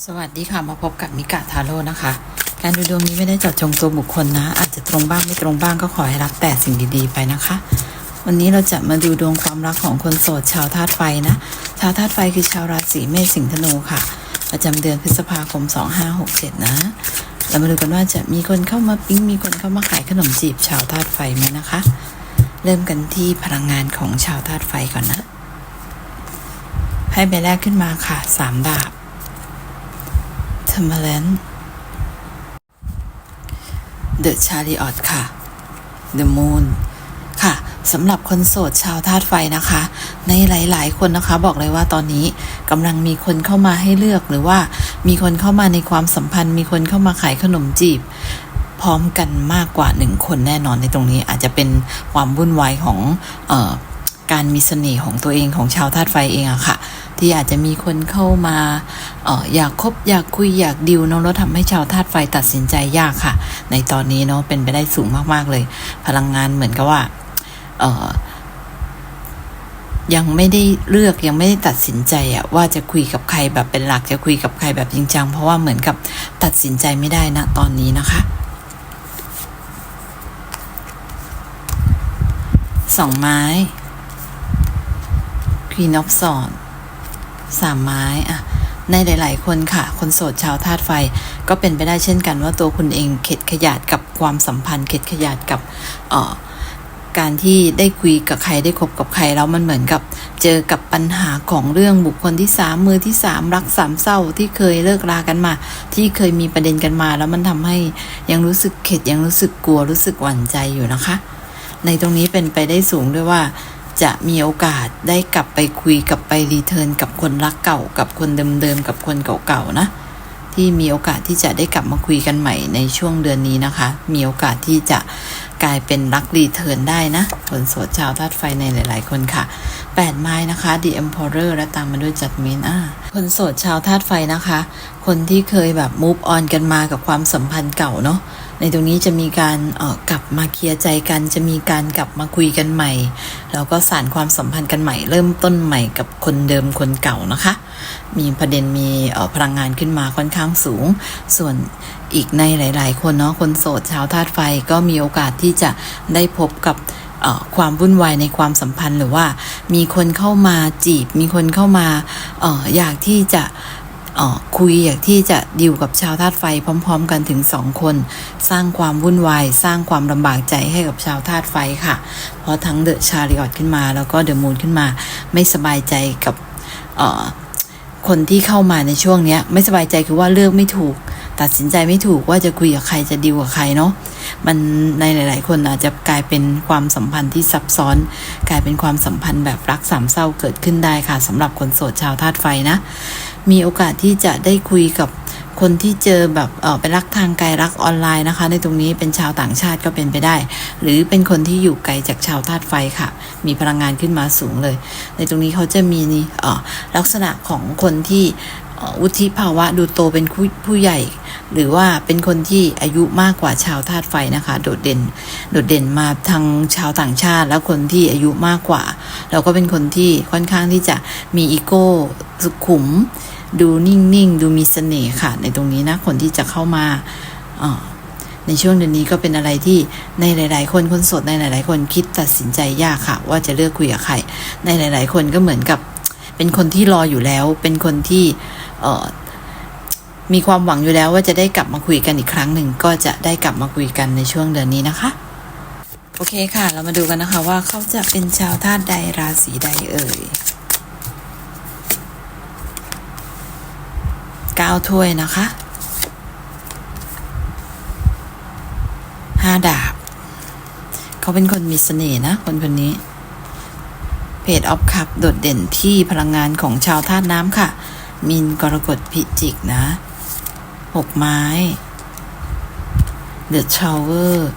สวัสดีค่ะมาพบกับมิกะทาโร่นะคะ การดูดวงนี้ไม่ได้เจาะจงตัวบุคคลนะ อาจจะตรงบ้างไม่ตรงบ้างก็ขอให้รักแต่สิ่งดีๆไปนะคะ วันนี้เราจะมาดูดวงความรักของคนโสดชาวธาตุไฟนะชาวธาตุไฟคือชาวราศีเมษสิงห์ธนูค่ะ ประจำเดือนพฤษภาคม 2567 นะ เรามาดูกันว่าจะมีคนเข้ามาปิ๊งมีคนเข้ามาขายขนมจีบชาวธาตุไฟไหมนะคะ เริ่มกันที่พลังงานของชาวธาตุไฟก่อนนะไพ่ใบแรกขึ้นมาค่ะสามดาบ t e m p e r a n c e The Chariot ค่ะ The Moon ค่ะสำหรับคนโสดชาวธาตุไฟนะคะ ในหลาย ๆ คนนะคะบอกเลยว่าตอนนี้กำลังมีคนเข้ามาให้เลือกหรือว่ามีคนเข้ามาในความสัมพันธ์ มีคนเข้ามาขายขนมจีบ พร้อมกันมากกว่าหนึ่งคนแน่นอนในตรงนี้อาจจะเป็นความวุ่นวายของเออ การมีเสน่ห์ของตัวเองของชาวธาตุไฟเองอะค่ะ ที่อาจจะมีคนเข้ามาเอออยากคบอยากคุยอยากดิวเน้องแล้วทำให้ชาวธาตุไฟตัดสินใจยากค่ะ ในตอนนี้เนาะเป็นไปได้สูงมากๆเลย พลังงานเหมือนกับว่าเออยังไม่ได้เลือกยังไม่ได้ตัดสินใจอะว่าจะคุยกับใครแบบเป็นหลักจะคุยกับใครแบบจริงจังเพราะว่าเหมือนกับตัดสินใจไม่ได้นะตอนนี้นะคะสองไม้ Queen of s w o r d สามไม้อะในหลาย ๆ คนค่ะ คนโสดชาวธาตุไฟ ก็เป็นไปได้เช่นกันว่าตัวคุณเองเข็ดขยาดกับความสัมพันธ์ เข็ดขยาดกับเอ่อการที่ได้คุยกับใครได้คบกับใครแล้วมันเหมือนกับเจอกับปัญหาของเรื่องบุคคลที่สามมือที่สามรักสามเศร้าที่เคยเลิกรากันมา ที่เคยมีประเด็นกันมา แล้วมันทำให้ยังรู้สึกเข็ดยังรู้สึกกลัวรู้สึกหวั่นใจอยู่นะคะ ในตรงนี้เป็นไปได้สูงด้วยว่า จะมีโอกาสได้กลับไปคุยกับไปรีเทิร์นกับคนรักเก่ากับคนเดิมๆกับคนเก่าๆนะ ที่มีโอกาสที่จะได้กลับมาคุยกันใหม่ในช่วงเดือนนี้นะคะ มีโอกาสที่จะกลายเป็นรักรีเทิร์นได้นะคนโสดชาวธาตุไฟในหลาย ๆ คนค่ะ 8 ไม้นะคะ The Emperor และตามมาด้วย Judgment อ่าคนโสดชาวธาตุไฟนะคะ คนที่เคยแบบ move on กันมากับความสัมพันธ์เก่าเนาะ ในตรงนี้จะมีการออกลับมาเคลียร์ใจกัน จะมีการกลับมาคุยกันใหม่ แล้วก็สานความสัมพันธ์กันใหม่ เริ่มต้นใหม่กับคนเดิมคนเก่านะคะ มีประเด็นมีออพลังงานขึ้นมาค่อนข้างสูง ส่วนอีกในหลาย ๆ คนเนาะคนโสดชาวธาตุไฟก็มีโอกาสที่จะได้พบกับความวุ่นวายในความสัมพันธ์หรือว่ามีคนเข้ามาจีบ มีคนเข้ามาอออยากที่จะ คุยอยากที่จะดิวกับชาวธาตุไฟพร้อม ๆ กันถึงสองคน สร้างความวุ่นวาย สร้างความลำบากใจให้กับชาวธาตุไฟค่ะ เพราะทั้งเดอะชาริออตขึ้นมา แล้วก็เดอะมูนขึ้นมา ไม่สบายใจกับคนที่เข้ามาในช่วงนี้ไม่สบายใจคือว่าเลือกไม่ถูก ตัดสินใจไม่ถูกว่าจะคุยกับใครจะดิวกับใครเนาะมันในหลาย ๆ คนอาจจะกลายเป็นความสัมพันธ์ที่ซับซ้อน กลายเป็นความสัมพันธ์แบบรักสามเศร้าเกิดขึ้นได้ค่ะสำหรับคนโสดชาวธาตุไฟนะ มีโอกาสที่จะได้คุยกับคนที่เจอแบบเออเป็นรักทางไกลรักออนไลน์นะคะ ในตรงนี้เป็นชาวต่างชาติก็เป็นไปได้ หรือเป็นคนที่อยู่ไกลจากชาวธาตุไฟค่ะ มีพลังงานขึ้นมาสูงเลย ในตรงนี้เขาจะมีนี่เออลักษณะของคนที่วุฒิภาวะดูโตเป็นผู้ผู้ใหญ่ หรือว่าเป็นคนที่อายุมากกว่าชาวธาตุไฟนะคะ โดดเด่น โดดเด่นมาทางชาวต่างชาติ แล้วคนที่อายุมากกว่า เราก็เป็นคนที่ค่อนข้างที่จะมีอีโก้สุขุม ดูนิ่งๆ ดูมีเสน่ห์ค่ะ ในตรงนี้นะ คนที่จะเข้ามาในช่วงเดือนนี้ก็เป็นอะไรที่ในหลาย ๆ คนคนสดในหลาย ๆ คนคิดตัดสินใจยากค่ะ ว่าจะเลือกคุยกับใครในหลาย ๆ คนก็เหมือนกับ เป็นคนที่รออยู่แล้ว เป็นคนที่เออมีความหวังอยู่แล้วว่าจะได้กลับมาคุยกันอีกครั้งหนึ่งก็จะได้กลับมาคุยกันในช่วงเดือนนี้นะคะ โอเคค่ะ เรามาดูกันนะคะว่าเขาจะเป็นชาวธาตุใดราศีใดเอ่ย เก้าถ้วยนะคะห้าดาบ เขาเป็นคนมีเสน่ห์นะ คนคนนี้ เพจออฟคัพโดดเด่นที่พลังงานของชาวธาตุน้ำค่ะ มินกรกฎพิจิกนะหกไม้เดอะชาวเวอร์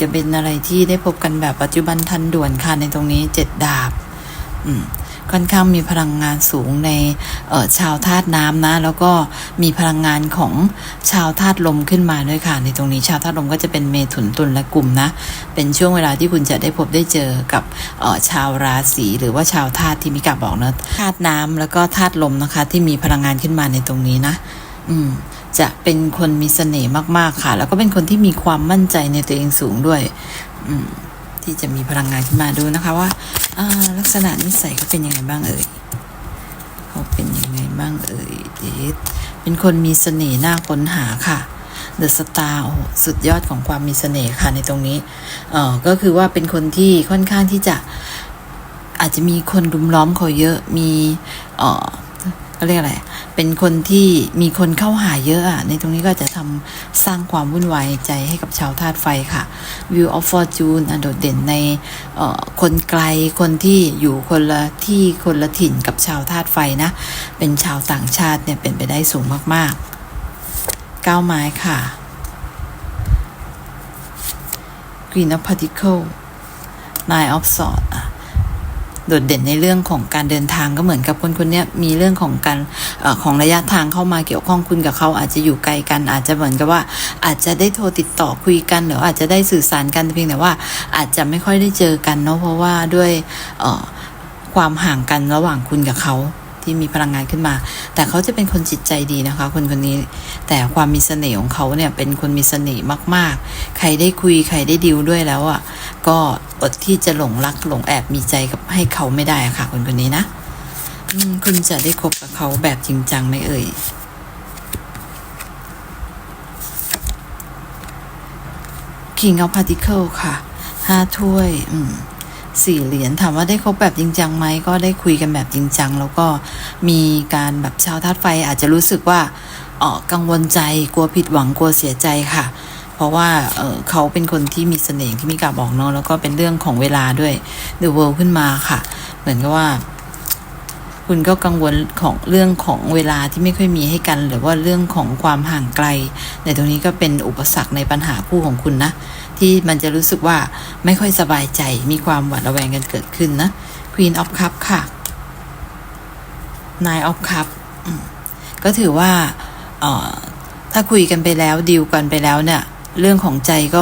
จะเป็นอะไรที่ได้พบกันแบบปัจจุบันทันด่วนค่ะในตรงนี้เจ็ดดาบ อืม ค่อนข้างมีพลังงานสูงในเชาวธาตุน้ำนะ แล้วก็มีพลังงานของชาวธาตุลมขึ้นมาด้วยค่ะ ในตรงนี้ชาวธาตุลมก็จะเป็นเมถุนตุลและกลุ่มนะ เป็นช่วงเวลาที่คุณจะได้พบได้เจอกับชาวราศีหรือว่าชาวธาตุที่มิกาบอกนะธาตุน้ำแล้วก็ธาตุลมนะคะ ที่มีพลังงานขึ้นมาในตรงนี้นะ อืมจะเป็นคนมีเสน่ห์มาก ๆ ค่ะ แล้วก็เป็นคนที่มีความมั่นใจในตัวเองสูงด้วย อืม ที่จะมีพลังงานขึ้นมาดูนะคะว่าาลักษณะนิสัยเขาเป็นยังไงบ้างเอ่ยเขาเป็นยังไงบ้างเอ่ยเดทเป็นคนมีเสน่ห์น่าค้นหาค่ะเดอะสตาร์สุดยอดของความมีเสน่ห์ค่ะในตรงนี้เอ่อก็คือว่าเป็นคนที่ค่อนข้างที่จะอาจจะมีคนรุมล้อมเขาเยอะมีเอ่อเขาเรียกอะไร เป็นคนที่มีคนเข้าหาเยอะอะในตรงนี้ก็จะทำสร้างความวุ่นวายใจให้กับชาวธาตุไฟค่ะ View of Fortune อันโดดเด่นในคนไกลคนที่อยู่คนละที่คนละถิ่นกับชาวธาตุไฟนะ เป็นชาวต่างชาติเนี่ยเป็นไปได้สูงมากๆก้าวไม้ค่ะ Queen of Particle Nine of Swords อะ โดดเด่นในเรื่องของการเดินทางก็เหมือนกับคนคนนี้มีเรื่องของการอของระยะทางเข้ามาเกี่ยวข้องคุณกับเขาอาจจะอยู่ไกลกัน อาจจะเหมือนกับว่าอาจจะได้โทรติดต่อคุยกัน หรืออาจจะได้สื่อสารกันเพียงแต่ว่าอาจจะไม่ค่อยได้เจอกันเนาะเพราะว่าด้วยความห่างกันระหว่างคุณกับเขา ที่มีพลังงานขึ้นมา แต่เขาจะเป็นคนจิตใจดีนะคะ คนคนนี้ แต่ความมีเสน่ห์ของเขาเนี่ยเป็นคนมีเสน่ห์มาก ๆ ใครได้คุยใครได้ดิวด้วยแล้วอะก็อดที่จะหลงรักหลงแอบมีใจกับให้เขาไม่ได้ะค่ะ คนคนนี้นะอืมคุณจะได้คบกับเขาแบบจริงจังไหมเอ่ย King of Particle ค่ะห้าถ้วย อืม สี่เหรียญถามว่าได้คบแบบจริงจังไหมก็ได้คุยกันแบบจริงจัง แล้วก็มีการแบบชาวธาตุไฟอาจจะรู้สึกว่าเออกังวลใจกลัวผิดหวังกลัวเสียใจค่ะ เพราะว่าเออเขาเป็นคนที่มีเสน่ห์ที่มีกาบอกเนาะแล้วก็เป็นเรื่องของเวลาด้วย The World ขึ้นมาค่ะ เหมือนกับว่า คุณก็กังวลของเรื่องของเวลาที่ไม่ค่อยมีให้กัน หรือว่าเรื่องของความห่างไกล ในตรงนี้ก็เป็นอุปสรรคในปัญหาคู่ของคุณนะ ที่มันจะรู้สึกว่าไม่ค่อยสบายใจมีความหวาดระแวงกันเกิดขึ้นนะ Queen of Cup ค่ะ Nine of Cup ก็ถือว่าออถ้าคุยกันไปแล้วดีลกันไปแล้วเนี่ย เรื่องของใจก็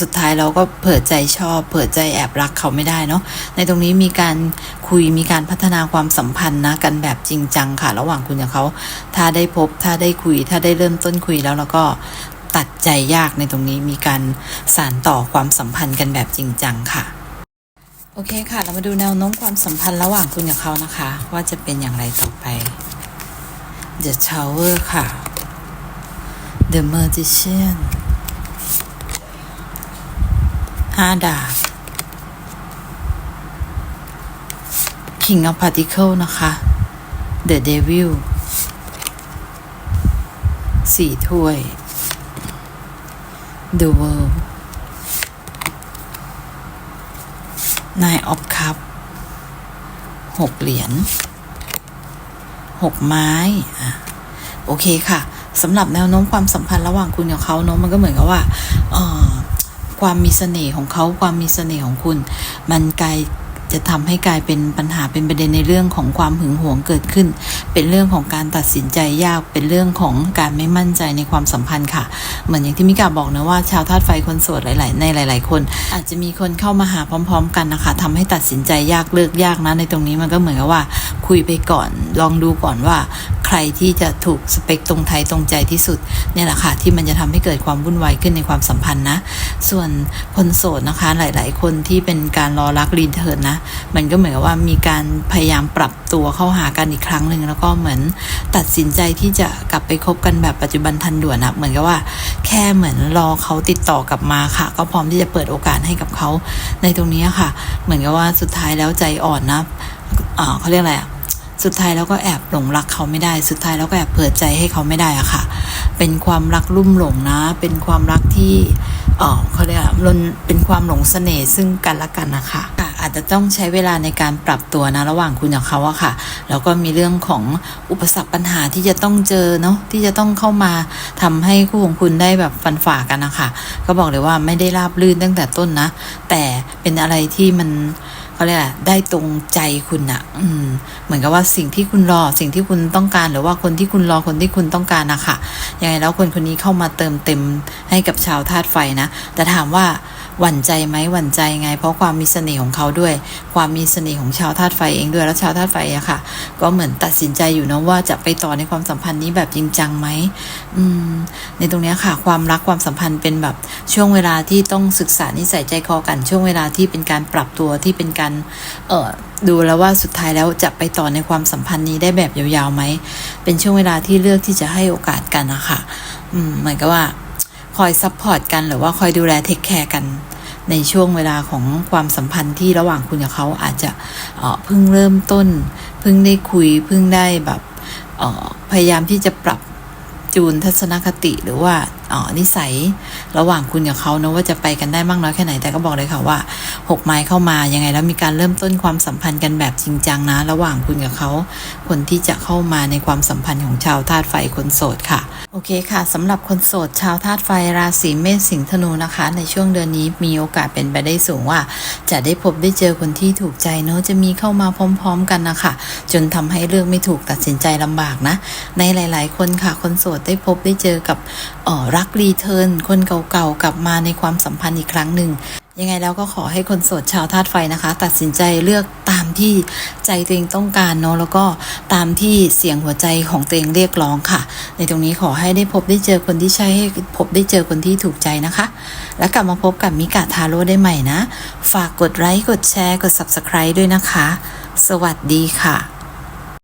สุดท้ายเราก็เปิดใจชอบเปิดใจแอบรักเขาไม่ได้เนาะในตรงนี้มีการคุยมีการพัฒนาความสัมพันธ์นะกันแบบจริงจังค่ะ ระหว่างคุณกับเขา ถ้าได้พบ ถ้าได้คุย ถ้าได้เริ่มต้นคุยแล้วแล้วก็ตัดใจยากในตรงนี้มีการสานต่อความสัมพันธ์กันแบบจริงจังค่ะ โอเคค่ะ เรามาดูแนวโน้มความสัมพันธ์ระหว่างคุณกับเขานะคะ ว่าจะเป็นอย่างไรต่อไป The Tower ค่ะ The Magician ห้าดาบ King of Particle นะคะ The Devil สี่ถ้วย The World Nine of Cup หกเหรียญหกไม้อะโอเคค่ะสำหรับแนวโน้มความสัมพันธ์ระหว่างคุณกับเขาเนาะมันก็เหมือนกับว่าเออ ความมีเสน่ห์ของเขาความมีเสน่ห์ของคุณ มันกลายจะทำให้กลายเป็นปัญหาเป็นประเด็นในเรื่องของความหึงหวงเกิดขึ้น เป็นเรื่องของการตัดสินใจยาก เป็นเรื่องของการไม่มั่นใจในความสัมพันธ์ค่ะ เหมือนอย่างที่มิกาบอกนะว่าชาวธาตุไฟคนโสดหลาย ๆ ในหลาย ๆ คน อาจจะมีคนเข้ามาหาพร้อม ๆ กันนะคะทำให้ตัดสินใจยากเลิกยากนะในตรงนี้มันก็เหมือนกับว่า คุยไปก่อน ลองดูก่อนว่า ใครที่จะถูกสเปคตรงไทยตรงใจที่สุดเนี่ยแหละค่ะที่มันจะทำให้เกิดความวุ่นวายขึ้นในความสัมพันธ์นะ ส่วนคนโสดนะคะหลาย ๆ คนที่เป็นการรอรักรีเทิร์นนะ มันก็เหมือนกับว่ามีการพยายามปรับตัวเข้าหากันอีกครั้งหนึ่งแล้วก็เหมือนตัดสินใจที่จะกลับไปคบกันแบบปัจจุบันทันด่วนนะเหมือนกับว่า แค่เหมือนรอเขาติดต่อกลับมาค่ะ ก็พร้อมที่จะเปิดโอกาสให้กับเขาในตรงนี้ค่ะ เหมือนกับว่าสุดท้ายแล้วใจอ่อนนะอ่าเขาเรียกอะไรอะ สุดท้ายแล้วก็แอบหลงรักเขาไม่ได้ สุดท้ายแล้วก็แอบเปิดใจให้เขาไม่ได้อะค่ะ เป็นความรักลุ่มหลงนะ เป็นความรักที่เออเขาเรียกรลนเป็นความหลงเสน่ห์ซึ่งกันและกันนะคะอาจจะต้องใช้เวลาในการปรับตัวนะระหว่างคุณกับเขาอะค่ะ แล้วก็มีเรื่องของอุปสรรคปัญหาที่จะต้องเจอเนาะที่จะต้องเข้ามาทำให้คู่ของคุณได้แบบฟันฝ่ากันนะคะก็บอกเลยว่าไม่ได้ราบรื่นตั้งแต่ต้นนะ แต่เป็นอะไรที่มัน เขาเรียกอะไรได้ตรงใจคุณอะอืม เหมือนกับว่าสิ่งที่คุณรอ สิ่งที่คุณต้องการ หรือว่าคนที่คุณรอคนที่คุณต้องการนะคะยังไงแล้วคนคนนี้เข้ามาเติมเต็มให้กับชาวธาตุไฟนะ แต่ถามว่าหวั่นใจไหมหวั่นใจไง เพราะความมีเสน่ห์ของเขาด้วย ความมีเสน่ห์ของชาวธาตุไฟเองด้วย แล้วชาวธาตุไฟอะค่ะ ก็เหมือนตัดสินใจอยู่นะว่าจะไปต่อในความสัมพันธ์นี้แบบจริงจังไหมอืม ในตรงนี้ค่ะ ความรักความสัมพันธ์เป็นแบบช่วงเวลาที่ต้องศึกษานิสัยใจคอกัน ช่วงเวลาที่เป็นการปรับตัวที่เป็นการเอ่อดูแล้วว่าสุดท้ายแล้วจะไปต่อในความสัมพันธ์นี้ได้แบบยาวๆไหมเป็นช่วงเวลาที่เลือกที่จะให้โอกาสกันนะคะอืมเหมือนกับว่าคอยซัพพอร์ตกันหรือว่าคอยดูแลเทคแคร์กันในช่วงเวลาของความสัมพันธ์ที่ระหว่างคุณกับเขาอาจจะเพิ่งเริ่มต้น เพิ่งได้คุยเพิ่งได้แบบพยายามที่จะปรับ จูนทัศนคติหรือว่า นิสัยระหว่างคุณกับเขานะว่าจะไปกันได้มากน้อยแค่ไหนแต่ก็บอกเลยค่ะว่าหกไม้เข้ามายังไงแล้วมีการเริ่มต้นความสัมพันธ์กันแบบจริงจังนะ ระหว่างคุณกับเขาคนที่จะเข้ามาในความสัมพันธ์ของชาวธาตุไฟคนโสดค่ะ โอเคค่ะสำหรับคนโสดชาวธาตุไฟราศีเมษสิงห์ธนูนะคะ ในช่วงเดือนนี้มีโอกาสเป็นไปได้สูงว่า จะได้พบได้เจอคนที่ถูกใจเนอะจะมีเข้ามาพร้อม ๆ กันนะคะจนทำให้เลือกไม่ถูกตัดสินใจลำบากนะ ในหลาย ๆ คนค่ะ คนโสดได้พบได้เจอกับเออรักรีเทิร์นคนเก่าๆกลับมาในความสัมพันธ์อีกครั้งหนึ่ง ยังไงแล้วก็ขอให้คนโสดชาวธาตุไฟนะคะ ตัดสินใจเลือกตามที่ใจตัวเองต้องการเนาะแล้วก็ตามที่เสียงหัวใจของตัวเองเรียกร้องค่ะ ในตรงนี้ขอให้ได้พบได้เจอคนที่ใช่ให้พบได้เจอคนที่ถูกใจนะคะ แล้วกลับมาพบกับมิกาทาโร่ได้ใหม่นะ ฝากกดไลค์กดแชร์กด subscribe ด้วยนะคะ สวัสดีค่ะ